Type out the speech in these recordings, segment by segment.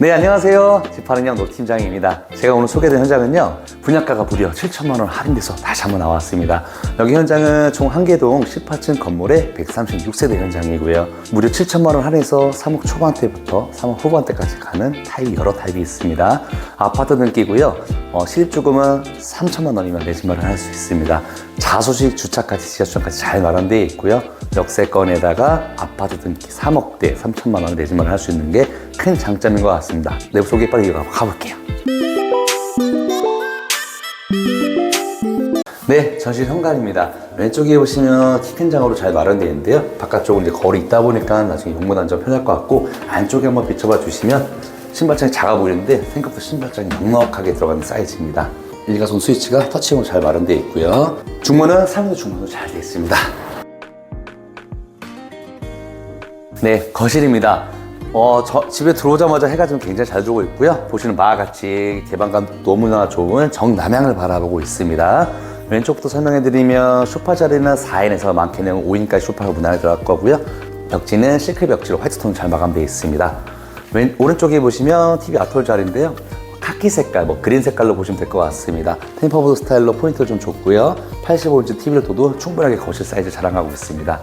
네, 안녕하세요. 집하는양 노팀장입니다. 제가 오늘 소개된 현장은요, 분양가가 무려 7천만원 할인돼서 다시 한번 나왔습니다. 여기 현장은 총 한개동 18층 건물의 136세대 현장이고요. 무려 7천만원 할인해서 3억 초반대부터 3억 후반대까지 가는 타입 여러 타입이 있습니다. 아파트 등기고요. 어, 실입주금은 3천만 원이면 내집마련 할 수 있습니다. 자소식 주차까지 지하주차까지 잘 마련되어 있고요. 역세권에다가 아파트 등기 3억대 3천만 원 내집마련 할수 있는 게 큰 장점인 것 같습니다. 내부 소개 빨리 이어가 가볼게요. 네, 전실 현관입니다. 왼쪽에 보시면 키 큰 장으로 잘 마련되어 있는데요. 바깥쪽은 이제 거울이 있다 보니까 나중에 좀 편할 것 같고 안쪽에 한번 비춰봐 주시면 신발장이 작아 보이는데 생각보다 신발장이 넉넉하게 들어가는 사이즈입니다. 일가손 스위치가 터치형으로 잘 마련되어 있고요. 중문은 상부 중문으로 잘 되어 있습니다. 네, 거실입니다. 어, 저 집에 들어오자마자 해가 지금 굉장히 잘 들어오고 있고요. 보시는 바와 같이 개방감 너무나 좋은 정남향을 바라보고 있습니다. 왼쪽부터 설명해드리면 소파 자리는 4인에서 많게는 5인까지 소파가 문화에 들어갈 거고요. 벽지는 실크 벽지로 화이트톤 잘 마감되어 있습니다. 왼, 오른쪽에 보시면 TV 아톨 자리인데요. 카키 색깔, 뭐 그린 색깔로 보시면 될 것 같습니다. 템퍼보드 스타일로 포인트를 좀 줬고요. 85인치 TV를 둬도 충분하게 거실 사이즈 자랑하고 있습니다.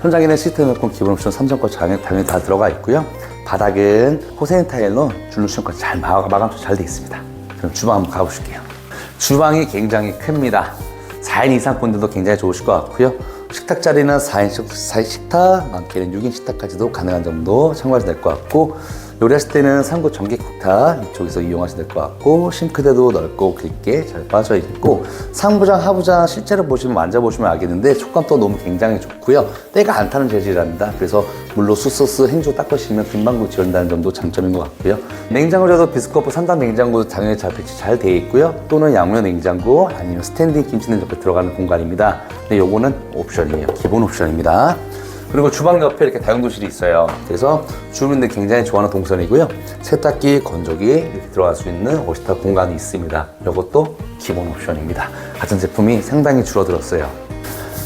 현장에는 시트 에어컨 기본 옵션 3점까지 당연히, 다 들어가 있고요. 바닥은 호세인 타일로 줄루션까지 잘 마- 마감 잘돼 있습니다. 그럼 주방 한번 가보실게요. 주방이 굉장히 큽니다. 4인 이상 분들도 굉장히 좋으실 것 같고요. 식탁 자리는 4인 식, 4인 식탁, 많게는 6인 식탁까지도 가능한 정도 참고하시면 될것 같고 요리하실 때는 상구 전기 쿡탑 이쪽에서 이용하시면 될 것 같고 싱크대도 넓고 길게 잘 빠져 있고 상부장 하부장 실제로 보시면 만져보시면 알겠는데 촉감도 너무 굉장히 좋고요. 때가 안 타는 재질이랍니다. 그래서 물로 수소스 행주 닦으시면 금방 지원다는 점도 장점인 것 같고요. 냉장고에도 비스코프 3단 냉장고 당연히 잘 배치 잘 되어 있고요. 또는 양면 냉장고 아니면 스탠딩 옆에 들어가는 공간입니다. 근데 요거는 옵션이에요. 기본 옵션입니다 그리고 주방 옆에 이렇게 다용도실이 있어요. 그래서 주민들 굉장히 좋아하는 동선이고요. 세탁기, 건조기 이렇게 들어갈 수 있는 워시탑 공간이 있습니다. 이것도 기본 옵션입니다. 같은 제품이 상당히 줄어들었어요.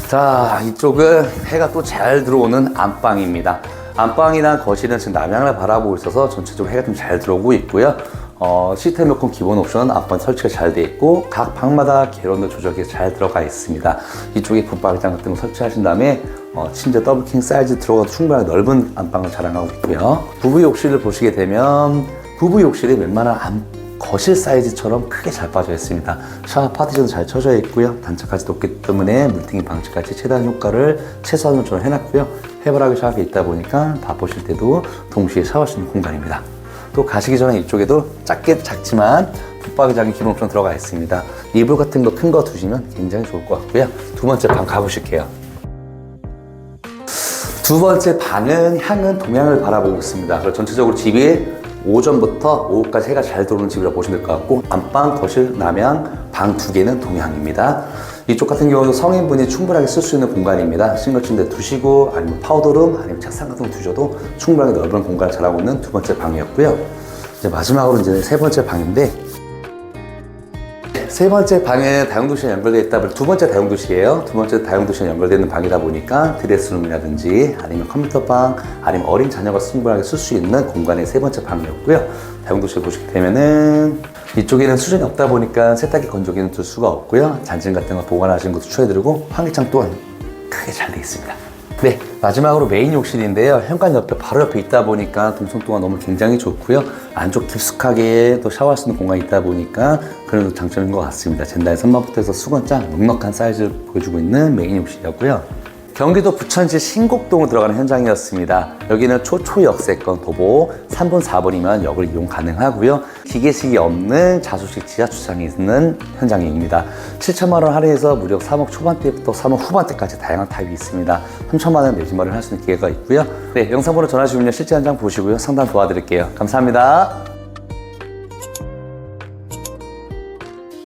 자, 이쪽은 해가 또 잘 들어오는 안방입니다. 안방이나 거실은 지금 남향을 바라보고 있어서 전체적으로 해가 좀 잘 들어오고 있고요. 어, 시스템 에어컨 기본 옵션은 안방 설치가 잘 되어 있고 각 방마다 계론도 조절이 잘 들어가 있습니다. 이쪽에 붙박이장 같은 거 설치하신 다음에 어, 침대 더블킹 사이즈 들어가도 충분히 넓은 안방을 자랑하고 있고요. 부부 욕실을 보시게 되면 부부 욕실이 웬만한 안, 거실 사이즈처럼 크게 잘 빠져 있습니다. 샤워 파티션도 잘 쳐져 있고요. 단차까지 높기 때문에 물팅이 방치까지 최대한 효과를 최소한으로 저는 해놨고요. 해바라기 샤워기 있다 보니까 밥 보실 때도 동시에 샤워할 수 있는 공간입니다. 또 가시기 전에 이쪽에도 작게 작지만 붙박이장이 기본 옵션 들어가 있습니다. 이불 같은 거 큰거 두시면 굉장히 좋을 것 같고요. 두 번째 방 가보실게요. 두 번째 방은 향은 동향을 바라보고 있습니다. 그래서 전체적으로 집이 오전부터 오후까지 해가 잘 들어오는 집이라고 보시면 될 것 같고 안방, 거실, 남향, 방 두 개는 동향입니다. 이쪽 같은 경우도 성인분이 충분하게 쓸 수 있는 공간입니다. 싱글 침대 두시고 아니면 파우더룸 아니면 책상 같은 거 두셔도 충분하게 넓은 공간을 잘하고 있는 두 번째 방이었고요. 이제 마지막으로 이제 세 번째 방인데 세 번째 방에 다용도시가 연결되어 있다 두 번째 다용도시예요. 두 번째 다용도시가 연결되는 방이다 보니까 드레스룸이라든지 아니면 컴퓨터방 아니면 어린 자녀가 충분하게 쓸 수 있는 공간의 세 번째 방이었고요. 다용도시를 보시게 되면은 이쪽에는 수전이 없다 보니까 세탁기 건조기는 둘 수가 없고요. 잔진 같은 거 보관하시는 것도 추천해드리고 환기창 또한 크게 잘 되어 있습니다. 네, 마지막으로 메인 욕실인데요. 현관 옆에 바로 옆에 있다 보니까 동선도가 너무 굉장히 좋고요. 안쪽 깊숙하게 또 샤워할 수 있는 공간이 있다 보니까 그런 것도 장점인 것 같습니다. 젠다의 선반부터 해서 수건장 넉넉한 사이즈를 보여주고 있는 메인 욕실이었고요. 경기도 부천시 신곡동으로 들어가는 현장이었습니다. 여기는 초초역세권 도보 3분 4분이면 역을 이용 가능하고요. 기계식이 없는 자수식 지하 주차장이 있는 현장입니다. 7천만 원 할인해서 무려 3억 초반대부터 3억 후반대까지 다양한 타입이 있습니다. 3천만 원 내지마를 할수 있는 기회가 있고요. 네, 영상 보러 전화 주시면 실제 현장 보시고요. 상담 도와드릴게요. 감사합니다.